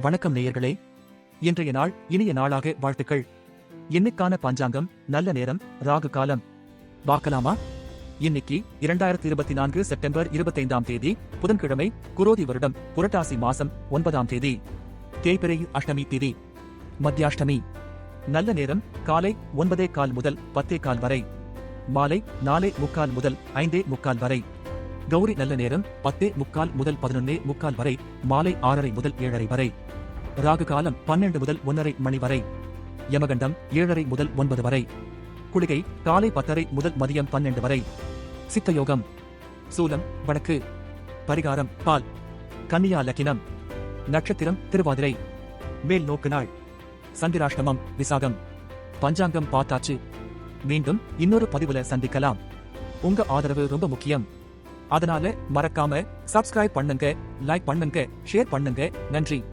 வணக்கம் நேயர்களே. இன்றைய நாள் இனிய நாளாக வாழ்த்துக்கள். இன்னைக்கான பஞ்சாங்கம் நல்ல நேரம் ராகு காலம். பார்க்கலாமா? இன்னைக்கு இரண்டாயிரத்தி இருபத்தி நான்கு செப்டம்பர் இருபத்தைந்தாம் தேதி புதன்கிழமை குரோதி வருடம் புரட்டாசி மாசம் ஒன்பதாம் தேதி. தேய்பிரை அஷ்டமி திதி. மத்தியாஷ்டமி. நல்ல நேரம் காலை ஒன்பதே கால் முதல் பத்தே கால் வரை. மாலை நாலே முக்கால் முதல் ஐந்தே முக்கால் வரை. கௌரி நல்ல நேரம் பத்தே முக்கால் முதல் பதினொன்னே முக்கால் வரை மாலை ஆறரை முதல் ஏழரை வரை. ராகு காலம் பன்னெண்டு முதல் ஒன்னரை மணி வரை. யமகண்டம் ஏழரை முதல் ஒன்பது வரை. குளிகை காலை பத்தரை முதல் மதியம் பன்னெண்டு வரை. சித்த யோகம் சூலம் வடக்கு. பரிகாரம் பால். கன்னியா லக்கினம். நட்சத்திரம் திருவாதிரை. மேல் நோக்கு நாள். சந்திராஷ்டமம் விசாகம். பஞ்சாங்கம் பார்த்தாச்சு. மீண்டும் இன்னொரு பதிவுல சந்திக்கலாம். உங்க ஆதரவு ரொம்ப முக்கியம். அதனால மறக்காம சப்ஸ்கிரைப் பண்ணுங்க லைக் பண்ணுங்க ஷேர் பண்ணுங்க. நன்றி.